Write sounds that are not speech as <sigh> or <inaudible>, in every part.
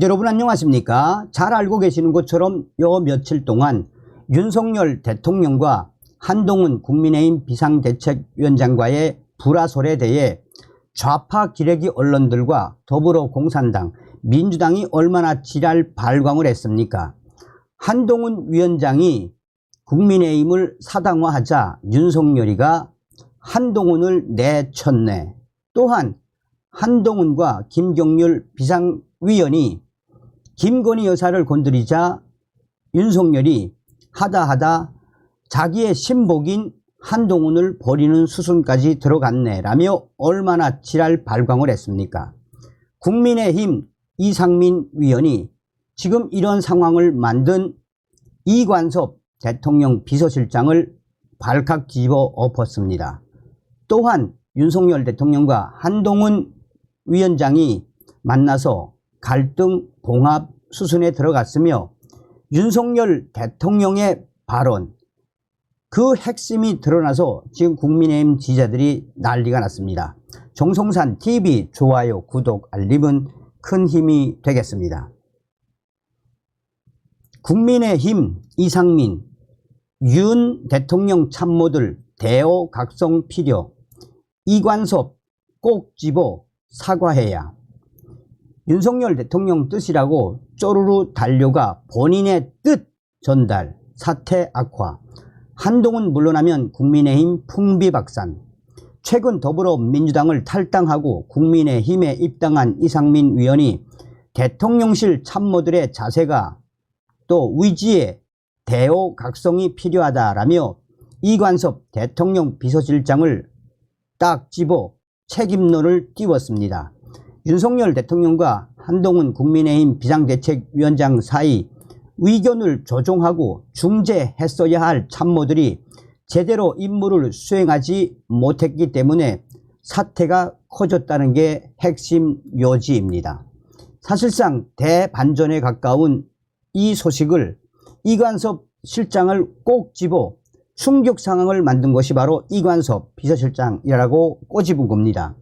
여러분 안녕하십니까? 잘 알고 계시는 것처럼 요 며칠 동안 윤석열 대통령과 한동훈 국민의힘 비상대책위원장과의 불화설에 대해 좌파 기레기 언론들과 더불어 공산당, 민주당이 얼마나 지랄 발광을 했습니까? 한동훈 위원장이 국민의힘을 사당화하자 윤석열이가 한동훈을 내쳤네. 또한 한동훈과 김경률 비상위원이 김건희 여사를 건드리자 윤석열이 하다 하다 자기의 신복인 한동훈을 버리는 수순까지 들어갔네라며 얼마나 지랄 발광을 했습니까? 국민의힘 이상민 위원이 지금 이런 상황을 만든 이관섭 대통령 비서실장을 발칵 뒤집어 엎었습니다. 또한 윤석열 대통령과 한동훈 위원장이 만나서 갈등 봉합 수순에 들어갔으며 윤석열 대통령의 발언 그 핵심이 드러나서 지금 국민의힘 지지자들이 난리가 났습니다. 정성산 TV 좋아요 구독 알림은 큰 힘이 되겠습니다. 국민의힘 이상민 윤 대통령 참모들 대오 각성 필요 이관섭 꼭 집어 사과해야 윤석열 대통령 뜻이라고 쪼르르 달려가 본인의 뜻 전달 사태 악화 한동훈 물러나면 국민의힘 풍비박산 최근 더불어민주당을 탈당하고 국민의힘에 입당한 이상민 위원이 대통령실 참모들의 자세가 또 위지의 대오 각성이 필요하다라며 이관섭 대통령 비서실장을 딱 집어 책임론을 띄웠습니다. 윤석열 대통령과 한동훈 국민의힘 비상대책위원장 사이 의견을 조정하고 중재했어야 할 참모들이 제대로 임무를 수행하지 못했기 때문에 사태가 커졌다는 게 핵심 요지입니다. 사실상 대반전에 가까운 이 소식을 이관섭 실장을 꼭 집어 충격 상황을 만든 것이 바로 이관섭 비서실장이라고 꼬집은 겁니다.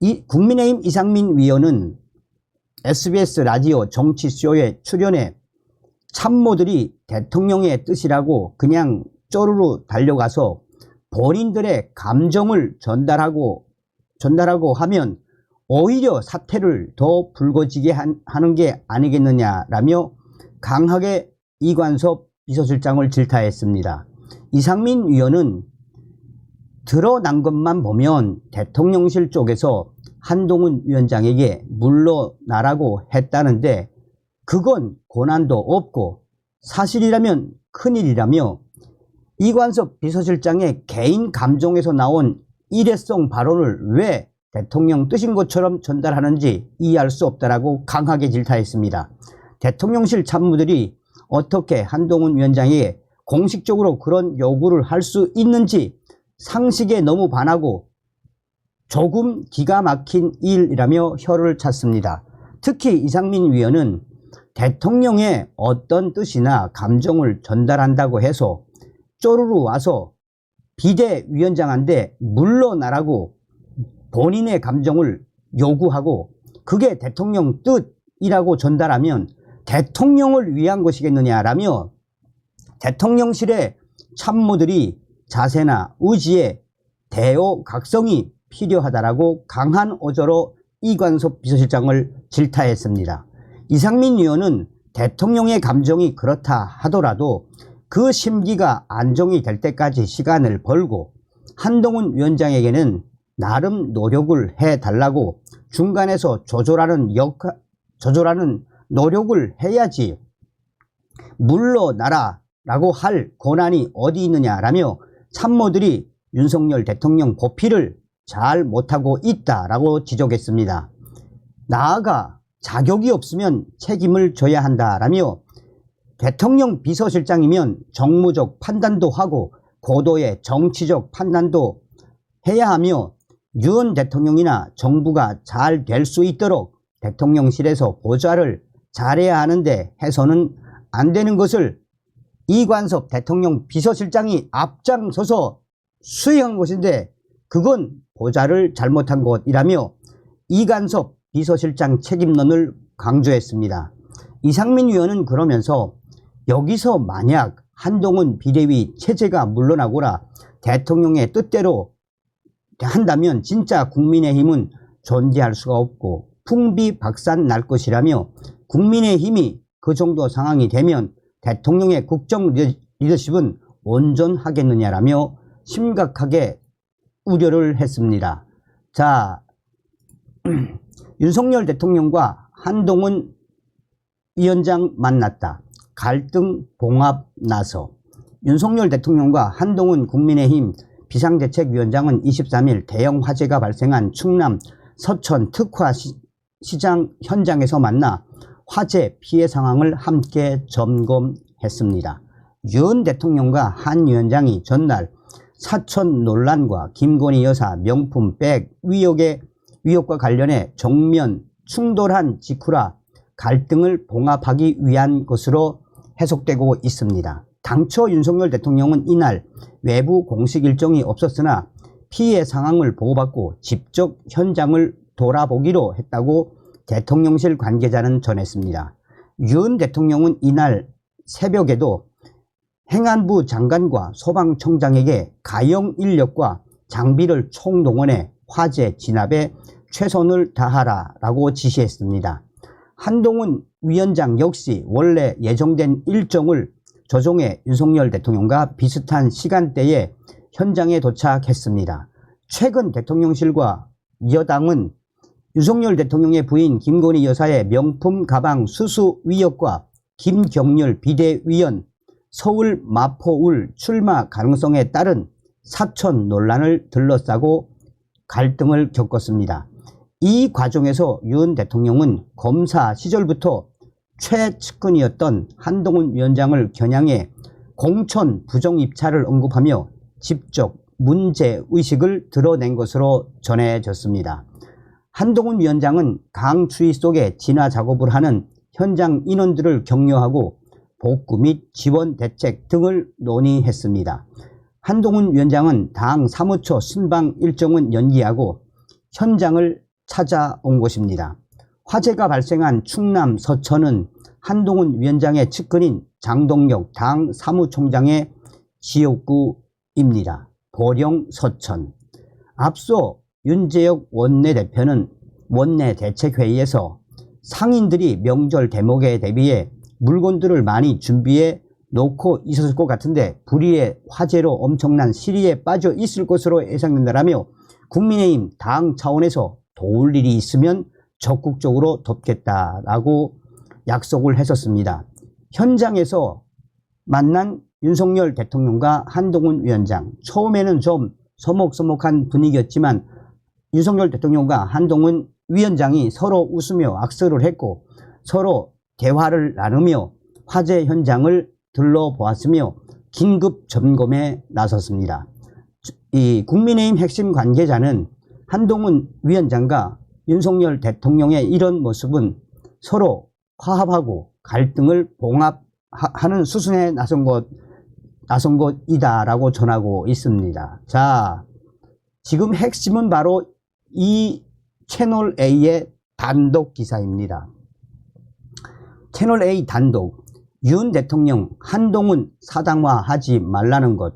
이 국민의힘 이상민 위원은 SBS 라디오 정치쇼에 출연해 참모들이 대통령의 뜻이라고 그냥 쪼르르 달려가서 본인들의 감정을 전달하고 전달하고 하면 오히려 사태를 더 불거지게 한- 하는 게 아니겠느냐라며 강하게 이관섭 비서실장을 질타했습니다. 이상민 위원은 드러난 것만 보면 대통령실 쪽에서 한동훈 위원장에게 물러나라고 했다는데 그건 고난도 없고 사실이라면 큰일이라며 이관섭 비서실장의 개인 감정에서 나온 일회성 발언을 왜 대통령 뜻인 것처럼 전달하는지 이해할 수 없다라고 강하게 질타했습니다. 대통령실 참모들이 어떻게 한동훈 위원장에게 공식적으로 그런 요구를 할 수 있는지 상식에 너무 반하고 조금 기가 막힌 일이라며 혀를 찼습니다. 특히 이상민 위원은 대통령의 어떤 뜻이나 감정을 전달한다고 해서 쪼르르 와서 비대위원장한테 물러나라고 본인의 감정을 요구하고 그게 대통령 뜻이라고 전달하면 대통령을 위한 것이겠느냐라며 대통령실의 참모들이 자세나 의지에 대오 각성이 필요하다라고 강한 어조로 이관섭 비서실장을 질타했습니다. 이상민 의원은 대통령의 감정이 그렇다 하더라도 그 심기가 안정이 될 때까지 시간을 벌고 한동훈 위원장에게는 나름 노력을 해 달라고 중간에서 조절하는 역할, 조절하는 노력을 해야지 물러나라 라고 할 권한이 어디 있느냐라며 참모들이 윤석열 대통령 보필을 잘 못하고 있다라고 지적했습니다. 나아가 자격이 없으면 책임을 져야 한다라며 대통령 비서실장이면 정무적 판단도 하고 고도의 정치적 판단도 해야 하며 윤 대통령이나 정부가 잘 될 수 있도록 대통령실에서 보좌를 잘해야 하는데 해서는 안 되는 것을 이관섭 대통령 비서실장이 앞장서서 수행한 것인데 그건 보좌를 잘못한 것이라며 이관섭 비서실장 책임론을 강조했습니다. 이상민 위원은 그러면서 여기서 만약 한동훈 비대위 체제가 물러나거나 대통령의 뜻대로 한다면 진짜 국민의힘은 존재할 수가 없고 풍비박산 날 것이라며 국민의힘이 그 정도 상황이 되면 대통령의 국정 리더- 리더십은 온전하겠느냐라며 심각하게 우려를 했습니다. 자, <clears throat> 윤석열 대통령과 한동훈 위원장 만났다. 갈등 봉합 나서 윤석열 대통령과 한동훈 국민의힘 비상대책위원장은 23일 대형 화재가 발생한 충남 서천 특화 시, 장 현장에서 만나 화재 피해 상황을 함께 점검했습니다. 윤 대통령과 한 위원장이 전날 사천 논란과 김건희 여사 명품 백 위협의 위협과 관련해 정면 충돌한 직후라 갈등을 봉합하기 위한 것으로 해석되고 있습니다. 당초 윤석열 대통령은 이날 외부 공식 일정이 없었으나 피해 상황을 보고받고 직접 현장을 돌아보기로 했다고 대통령실 관계자는 전했습니다. 윤 대통령은 이날 새벽에도 행안부 장관과 소방청장에게 가용 인력과 장비를 총동원해 화재 진압에 최선을 다하라라고 지시했습니다. 한동훈 위원장 역시 원래 예정된 일정을 조정해 윤석열 대통령과 비슷한 시간대에 현장에 도착했습니다. 최근 대통령실과 여당은 윤석열 대통령의 부인 김건희 여사의 명품 가방 수수 위협과 김경률 비대위원 서울 마포울 출마 가능성에 따른 사천 논란을 들러싸고 갈등을 겪었습니다. 이 과정에서 윤 대통령은 검사 시절부터 최측근이었던 한동훈 위원장을 겨냥해 공천 부정 입찰을 언급하며 직접 문제 의식을 드러낸 것으로 전해졌습니다. 한동훈 위원장은 강추위 속에 진화 작업을 하는 현장 인원들을 격려하고 복구 및 지원 대책 등을 논의했습니다. 한동훈 위원장은 당 사무처 순방 일정은 연기하고 현장을 찾아온 것입니다. 화재가 발생한 충남 서천은 한동훈 위원장의 측근인 장동혁 당 사무총장의 지역구입니다. 보령 서천. 앞서 윤재혁 원내대표는 원내 대책회의에서 상인들이 명절 대목에 대비해 물건들을 많이 준비해 놓고 있었을 것 같은데 불의의 화재로 엄청난 시리에 빠져 있을 것으로 예상된다라며 국민의힘 당 차원에서 도울 일이 있으면 적극적으로 돕겠다라고 약속을 했었습니다. 현장에서 만난 윤석열 대통령과 한동훈 위원장 처음에는 좀 서먹서먹한 분위기였지만 윤석열 대통령과 한동훈 위원장이 서로 웃으며 악수를 했고 서로 대화를 나누며 화재 현장을 둘러보았으며 긴급 점검에 나섰습니다. 이 국민의힘 핵심 관계자는 한동훈 위원장과 윤석열 대통령의 이런 모습은 서로 화합하고 갈등을 봉합하는 수순에 나선 것, 나선 것이다라고 전하고 있습니다. 자, 지금 핵심은 바로 이 채널 A의 단독 기사입니다. 채널 A 단독. 윤 대통령 한동훈 사당화하지 말라는 것.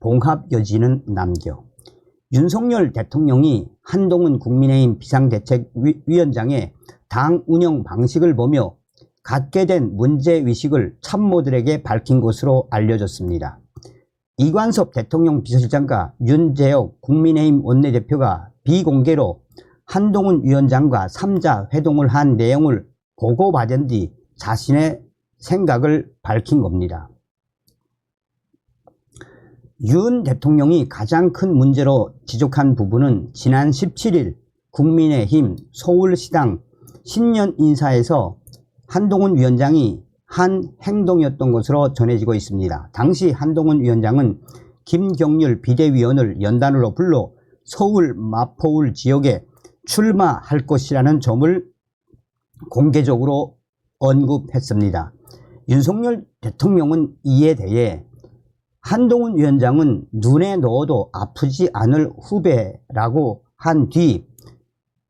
봉합 여지는 남겨. 윤석열 대통령이 한동훈 국민의힘 비상대책위원장의 당 운영 방식을 보며 갖게 된 문제의식을 참모들에게 밝힌 것으로 알려졌습니다. 이관섭 대통령 비서실장과 윤재혁 국민의힘 원내대표가 비공개로 한동훈 위원장과 3자 회동을 한 내용을 보고받은 뒤 자신의 생각을 밝힌 겁니다. 윤 대통령이 가장 큰 문제로 지적한 부분은 지난 17일 국민의힘 서울시당 신년 인사에서 한동훈 위원장이 한 행동이었던 것으로 전해지고 있습니다. 당시 한동훈 위원장은 김경률 비대위원을 연단으로 불러 서울 마포울 지역에 출마할 것이라는 점을 공개적으로 언급했습니다. 윤석열 대통령은 이에 대해 한동훈 위원장은 눈에 넣어도 아프지 않을 후배라고 한 뒤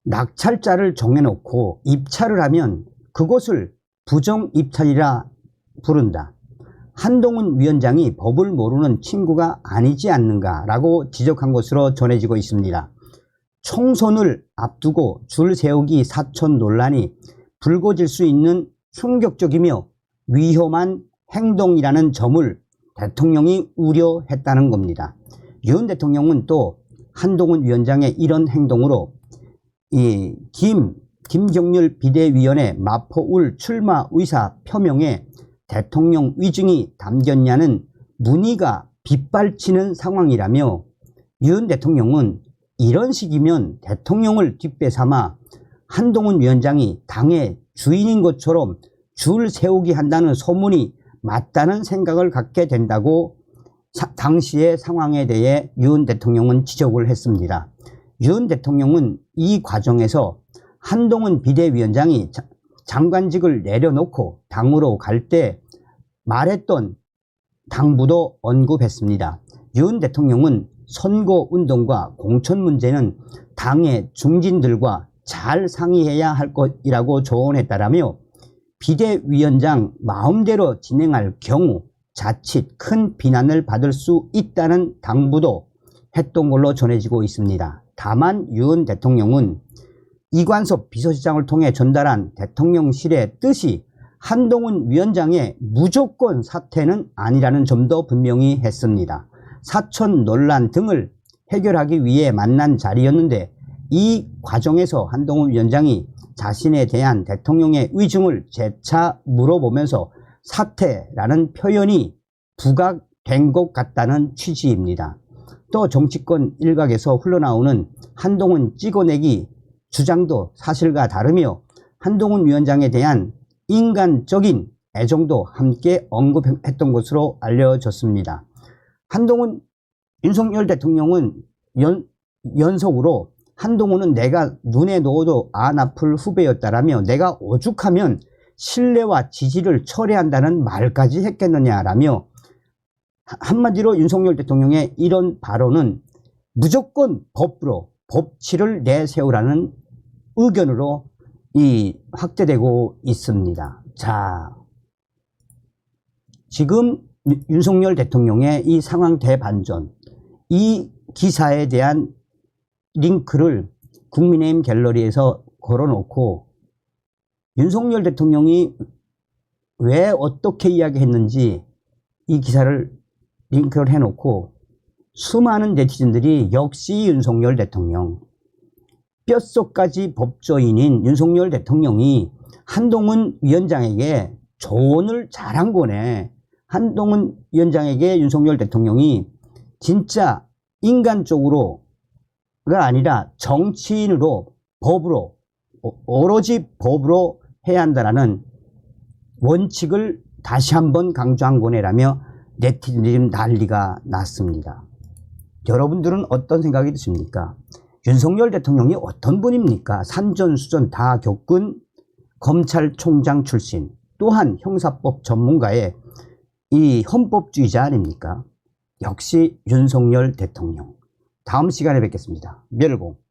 낙찰자를 정해놓고 입찰을 하면 그것을 부정 입찰이라 부른다. 한동훈 위원장이 법을 모르는 친구가 아니지 않는가라고 지적한 것으로 전해지고 있습니다. 총선을 앞두고 줄 세우기 사천 논란이 불거질 수 있는 충격적이며 위험한 행동이라는 점을 대통령이 우려했다는 겁니다. 윤 대통령은 또 한동훈 위원장의 이런 행동으로 이 김, 김경률 비대위원회 마포울 출마 의사 표명에 대통령 위증이 담겼냐는 문의가 빗발치는 상황이라며 윤 대통령은 이런 식이면 대통령을 뒷배 삼아 한동훈 위원장이 당의 주인인 것처럼 줄 세우기 한다는 소문이 맞다는 생각을 갖게 된다고 사- 당시의 상황에 대해 윤 대통령은 지적을 했습니다. 윤 대통령은 이 과정에서 한동훈 비대위원장이 자- 장관직을 내려놓고 당으로 갈 때 말했던 당부도 언급했습니다. 윤 대통령은 선거 운동과 공천 문제는 당의 중진들과 잘 상의해야 할 것이라고 조언했다라며 비대위원장 마음대로 진행할 경우 자칫 큰 비난을 받을 수 있다는 당부도 했던 걸로 전해지고 있습니다. 다만 윤 대통령은 이관섭 비서실장을 통해 전달한 대통령실의 뜻이 한동훈 위원장의 무조건 사퇴는 아니라는 점도 분명히 했습니다. 사천 논란 등을 해결하기 위해 만난 자리였는데 이 과정에서 한동훈 위원장이 자신에 대한 대통령의 의중을 재차 물어보면서 사퇴라는 표현이 부각된 것 같다는 취지입니다. 또 정치권 일각에서 흘러나오는 한동훈 찍어내기 주장도 사실과 다르며 한동훈 위원장에 대한 인간적인 애정도 함께 언급했던 것으로 알려졌습니다. 한동훈 윤석열 대통령은 연, 연속으로 한동훈은 내가 눈에 넣어도 안 아플 후배였다라며 내가 오죽하면 신뢰와 지지를 철회한다는 말까지 했겠느냐라며 하- 한마디로 윤석열 대통령의 이런 발언은 무조건 법으로 법치를 내세우라는 의견으로 이 확대되고 있습니다. 자, 지금 윤- 윤석열 대통령의 이 상황 대반전, 이 기사에 대한 링크를 국민의힘 갤러리에서 걸어놓고 윤석열 대통령이 왜 어떻게 이야기했는지 이 기사를 링크를 해놓고 수많은 네티즌들이 역시 윤석열 대통령 뼛속까지 법조인인 윤석열 대통령이 한동훈 위원장에게 조언을 잘한 거네. 한동훈 위원장에게 윤석열 대통령이 진짜 인간적으로가 아니라 정치인으로 법으로 오- 오로지 법으로 해야 한다라는 원칙을 다시 한번 강조한 거네라며 지금 난리가 났습니다. 여러분들은 어떤 생각이 드십니까? 윤석열 대통령이 어떤 분입니까? 산전수전 다 겪은 검찰총장 출신, 또한 형사법 전문가의 이 헌법주의자 아닙니까? 역시 윤석열 대통령. 다음 시간에 뵙겠습니다. 멸공.